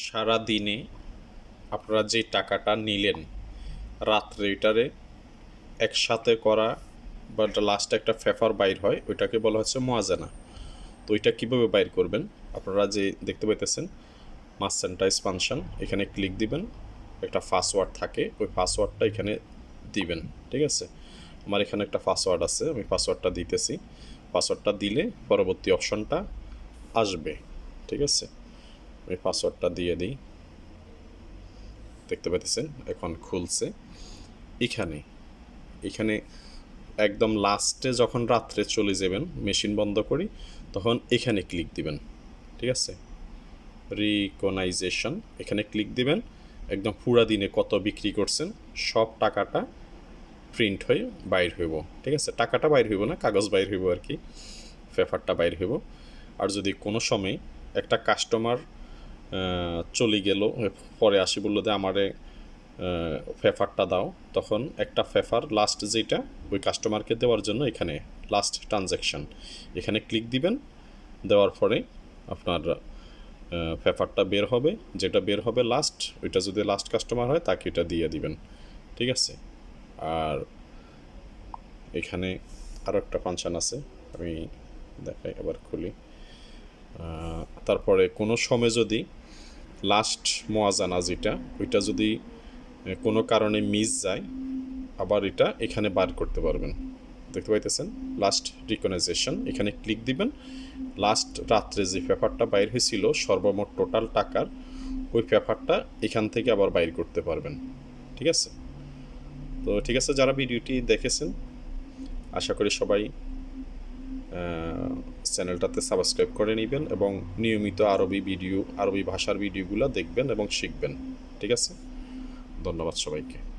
সারা দিনে আপনারা যে টাকাটা নিলেন, রাত্রে এটারে একসাথে করা বা লাস্টে একটা ফেফার বাইর হয়, ওইটাকে বলা হচ্ছে মোয়াজানা। তো ওইটা কীভাবে বাইর করবেন? আপনারা যে দেখতে পাইতেছেন মাসেন্টা এক্সপানশন এখানে ক্লিক দিবেন, একটা পাসওয়ার্ড থাকে, ওই পাসওয়ার্ডটা এখানে দিবেন, ঠিক আছে? আমার এখানে একটা পাসওয়ার্ড আছে, আমি পাসওয়ার্ডটা দিতেছি। পাসওয়ার্ডটা দিলে পরবর্তী অপশনটা আসবে, ঠিক আছে? আমি পাসওয়ার্ডটা দিয়ে দিই। দেখতে পাচ্ছেন এখন খুলছে। এখানে এখানে একদম লাস্টে যখন রাত্রে চলে যাবেন মেশিন বন্ধ করি, তখন এখানে ক্লিক দিবেন। ঠিক আছে? রিকনাইজেশন এখানে ক্লিক দিবেন। একদম পুরা দিনে কত বিক্রি করছেন, সব টাকাটা প্রিন্ট হয়ে বাইর হইব। ঠিক আছে? টাকাটা বাইর হইব না, কাগজ বাইর হইব আর কি। পেপারটা বাইর হইব। আর যদি কোনো সময় একটা কাস্টমার চলে গেল। পরে আসি বলল যে, আমারে ফেফারটা দাও। তখন একটা ফেফার লাস্ট যেটা, ওই কাস্টমারকে দেওয়ার জন্য এখানে লাস্ট ট্রানজ্যাকশন এখানে ক্লিক দিবেন, দেওয়ার পরে আপনার ফেফারটা বের হবে। যেটা বের হবে লাস্ট ওইটা যদি লাস্ট কাস্টমার হয়, তাকে এটা দিয়ে দিবেন। ঠিক আছে? আর এখানে আরও একটা ফাংশান আছে, আমি দেখাই, আবার খুলি। তারপরে কোনো সময় যদি লাস্ট মোয়াজানা যেটা, ওইটা যদি কোনো কারণে মিস যায়, আবার এটা এখানে বার করতে পারবেন। দেখতে পাইতেছেন? লাস্ট রিকনাইজেশন এখানে ক্লিক দিবেন। লাস্ট রাত্রে যে পেপারটা বাইর হয়েছিল, সর্বমোট টোটাল টাকার, ওই পেপারটা এখান থেকে আবার বাইর করতে পারবেন। ঠিক আছে? তো ঠিক আছে, যারা ভিডিওটি দেখেছেন, আশা করি সবাই চ্যানেলটাতে সাবস্ক্রাইব করে নেবেন এবং নিয়মিত আরবি ভিডিও, আরবি ভাষার ভিডিওগুলো দেখবেন এবং শিখবেন। ঠিক আছে? ধন্যবাদ সবাইকে।